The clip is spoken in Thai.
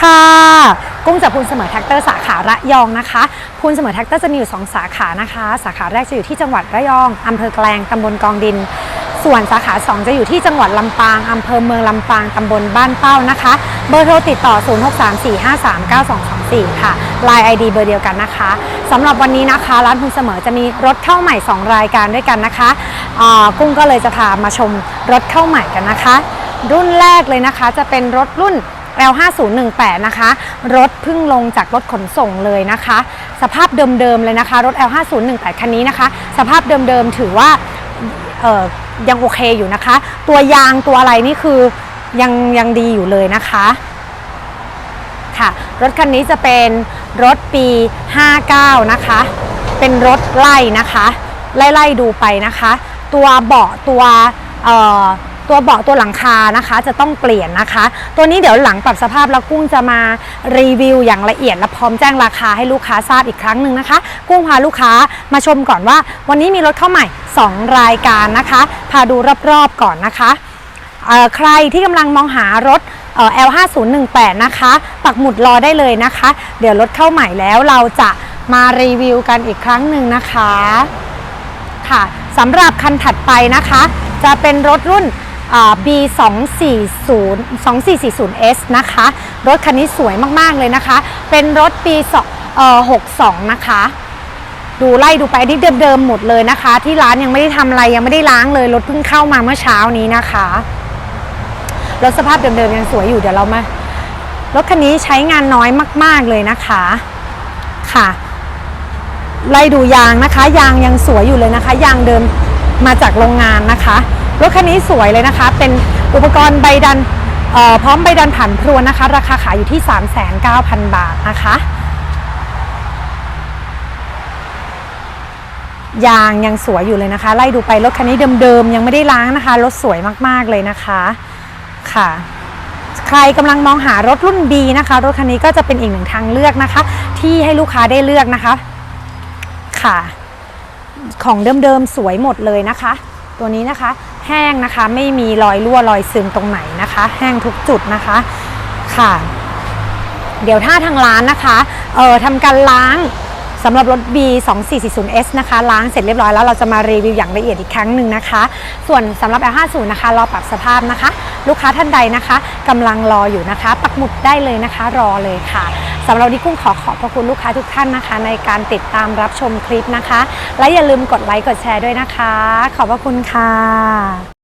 ค่ะ กุ้งจากพูนเสมอแท็กเตอร์สาขาระยองนะคะพูนเสมอแท็กเตอร์จะมีอยู่ 2 สาขานะคะ สาขาแรกจะอยู่ที่จังหวัดระยองอำเภอแกลงตำบลกองดิน ส่วนสาขา 2 จะอยู่ที่จังหวัดลำปางอำเภอเมืองลำปางตำบลบ้านเป้านะคะ เบอร์โทรติดต่อ 0634539224 ค่ะ Line ID เบอร์เดียวกันนะคะสำหรับวันนี้นะคะ ร้านพูนเสมอจะมีรถเข้าใหม่ 2 รายการด้วยกันนะคะกุ้งก็เลยจะพามาชมรถเข้าใหม่กันนะคะ รุ่นแรกเลยนะคะจะเป็นรถรุ่น L5018 นะคะ รถเพิ่งลงจากรถขนส่งเลยนะคะ สภาพเดิมๆเลยนะคะ รถ L5018 คันนี้นะคะ สภาพเดิมๆถือว่ายังโอเคอยู่นะคะ ตัวยางตัวอะไรนี่คือยังยังดีอยู่เลยนะคะค่ะ รถคันนี้จะเป็นรถปี 59 นะคะ เป็นรถไล่นะคะ ไล่ๆดูไปนะคะ ตัวเบาะตัวเตัวเบาะตัวหลังคานะคะจะต้องเปลี่ยนนะคะ ตัวนี้เดี๋ยวหลังปรับสภาพแล้วกุ้งจะมารีวิวอย่างละเอียดและพร้อมแจ้งราคาให้ลูกค้าทราบอีกครั้งหนึ่งนะคะ กุ้งพาลูกค้ามาชมก่อนว่า วันนี้มีรถเข้าใหม่ 2 รายการนะคะ พาดูรอบๆก่อนนะคะใครที่กำลังมองหารถ L5018 นะคะ ปักหมุดรอได้เลยนะคะ เดี๋ยวรถเข้าใหม่แล้วเราจะมารีวิวกันอีกครั้งหนึ่งนะคะ ค่ะสำหรับคันถัดไปนะคะ จะเป็นรถรุ่น เอ่อ B240 2440S นะคะ รถคันนี้สวยมากๆเลยนะคะ เป็นรถปี2เอ่อ62 นะคะ ดูไล่ดูไปนนี้เดิมๆหมดเลยนะคะ ที่ร้านยังไม่ได้ทำอะไรยังไม่ได้ล้างเลย รถเพิ่งเข้ามาเมื่อเช้านี้นะคะรถสภาพเดิมๆยังสวยอยู่เดี๋ยวเรามารถคันนี้ใช้งานน้อยมาก ๆเลยนะคะค่ะ ไล่ดูยางนะคะ ยางยังสวยอยู่เลยนะคะ ยางเดิมมาจากโรงงานนะคะ รถคันนี้สวยเลยนะคะ เป็นอุปกรณ์ใบดันพร้อมใบดันผ่านพรวนนะคะ ราคาขายอยู่ที่ 3,900 บาทนะคะยางยังสวยอยู่เลยนะคะ ไล่ดูไปรถคันนี้เดิมๆยังไม่ได้ล้างนะคะรถสวยมากๆเลยนะคะค่ะ ใครกำลังมองหารถรุ่น B นะคะ รถคันนี้ก็จะเป็นอีกหนึ่งทางเลือกนะคะ ที่ให้ลูกค้าได้เลือกนะคะ ค่ะ ของเดิมๆสวยหมดเลยนะคะ ตัวนี้นะคะ แห้งนะคะไม่มีรอยรั่วรอยซึมตรงไหนนะคะ แห้งทุกจุดนะคะค่ะ เดี๋ยวถ้าทางร้านนะคะเอ่อทำการล้าง สำหรับรถ B 2 4 4 0 S นะคะล้างเสร็จเรียบร้อยแล้วเราจะมารีวิวอย่างละเอียดอีกครั้งหนึ่งนะคะ ส่วนสำหรับ L50 นะคะรอปรับสภาพนะคะ ลูกค้าท่านใดนะคะกำลังรออยู่นะคะ ปักหมุดได้เลยนะคะ รอเลยค่ะสำหรับนนี้กุ้งขอขอบพระคุณลูกค้าทุกท่านนะคะ ในการติดตามรับชมคลิปนะคะ และอย่าลืมกดไลค์กดแชร์ด้วยนะคะ ขอบพระคุณค่ะ